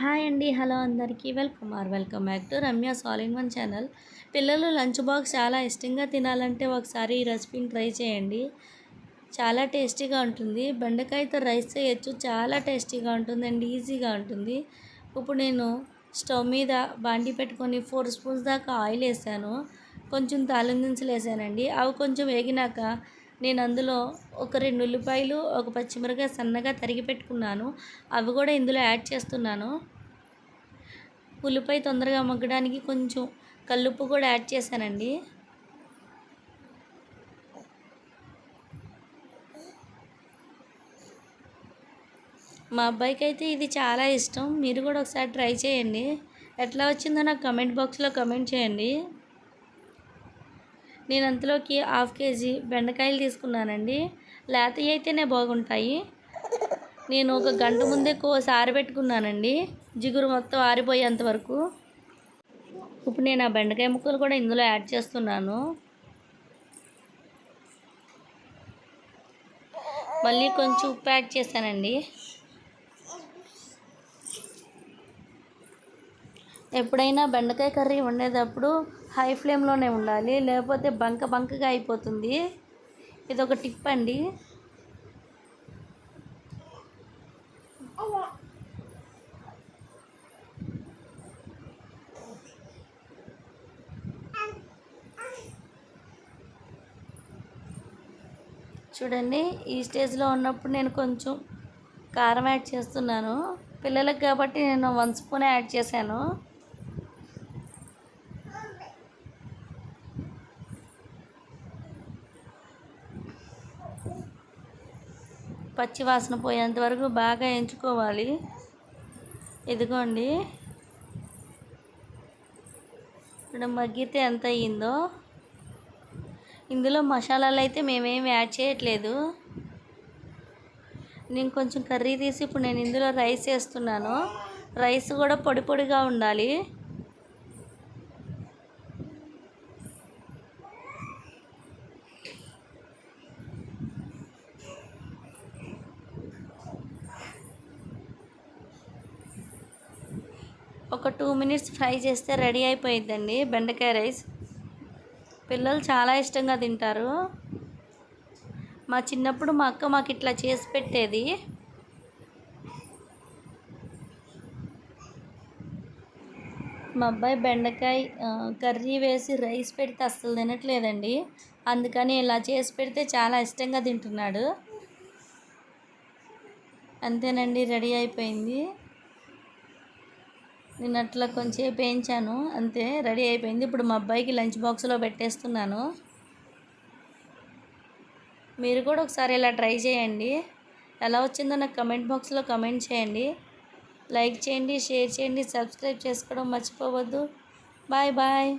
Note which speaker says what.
Speaker 1: Hi అండి hello అందరికీ. Welcome or welcome back to Ramya సాలిన్ one channel. పిల్లలు lunch box చాలా ఇష్టంగా తినాలంటే ఒకసారి ఈ రెసిపీని ట్రై చేయండి. చాలా టేస్టీగా ఉంటుంది. బెండకాయతో రైస్ చేయొచ్చు. చాలా టేస్టీగా ఉంటుంది ఈజీగా ఉంటుంది. ఇప్పుడు నేను స్టవ్ మీద బాండి పెట్టుకొని ఫోర్ స్పూన్స్ దాకా ఆయిల్ వేసాను. కొంచెం తాలిం వేసానండి. అవి కొంచెం వేగినాక నేను అందులో ఒక రెండు ఉల్లిపాయలు ఒక పచ్చిమిరకాయ సన్నగా తరిగి పెట్టుకున్నాను. అవి కూడా ఇందులో యాడ్ చేస్తున్నాను. ఉల్లిపాయ తొందరగా మగ్గడానికి కొంచెం కల్లుప్పు కూడా యాడ్ చేశానండి. మా అబ్బాయికి అయితే ఇది చాలా ఇష్టం. మీరు కూడా ఒకసారి ట్రై చేయండి. ఎట్లా వచ్చిందో నాకు కమెంట్ బాక్స్లో కమెంట్ చేయండి. నేను అంతలోకి హాఫ్ కేజీ బెండకాయలు తీసుకున్నానండి. లేతవి అయితేనే బాగుంటాయి. నేను ఒక గంట ముందే కోసి ఆరబెట్టుకున్నానండి జిగురు మొత్తం ఆరిపోయేంత వరకు. ఇప్పుడు నేను ఆ బెండకాయ ముక్కలు కూడా ఇందులో యాడ్ చేస్తున్నాను. మళ్ళీ కొంచెం ఉప్పు యాడ్ చేశానండి. ఎప్పుడైనా బెండకాయ కర్రీ వండేటప్పుడు హై ఫ్లేమ్లోనే ఉండాలి లేకపోతే బంక బంకగా అయిపోతుంది. ఇది ఒక టిప్ అండి. చూడండి ఈ స్టేజ్లో ఉన్నప్పుడు నేను కొంచెం కారం యాడ్ చేస్తున్నాను. పిల్లలకు కాబట్టి నేను వన్ స్పూన్ యాడ్ చేశాను. పచ్చి వాసన పోయేంత వరకు బాగా ఎంచుకోవాలి. ఇదిగోండి. ఇక్కడ మగ్గితే ఎంత అయ్యిందో. ఇందులో మసాలాలు అయితే మేమేమి యాడ్ చేయట్లేదు. నేను కొంచెం కర్రీ తీసి ఇప్పుడు నేను ఇందులో రైస్ వేస్తున్నాను. రైస్ కూడా పొడి పొడిగా ఉండాలి. ఒక టూ మినిట్స్ ఫ్రై చేస్తే రెడీ అయిపోయిద్దండి బెండకాయ రైస్. పిల్లలు చాలా ఇష్టంగా తింటారు. మా చిన్నప్పుడు మా అక్క మాకు ఇట్లా చేసి పెట్టేది. మా అబ్బాయి బెండకాయ కర్రీ వేసి రైస్ పెడితే అస్సలు తినట్లేదండి. అందుకని ఇలా చేసి పెడితే చాలా ఇష్టంగా తింటున్నాడు. అంతేనండి రెడీ అయిపోయింది. నేను అట్లా కొంచెం వేయించాను. అంతే రెడీ అయిపోయింది. ఇప్పుడు మా అబ్బాయికి లంచ్ బాక్స్లో పెట్టేస్తున్నాను. మీరు కూడా ఒకసారి ఇలా ట్రై చేయండి. ఎలా వచ్చిందో నాకు కమెంట్ బాక్స్లో కమెంట్ చేయండి. లైక్ చేయండి షేర్ చేయండి సబ్స్క్రైబ్ చేసుకోవడం మర్చిపోవద్దు. Bye bye.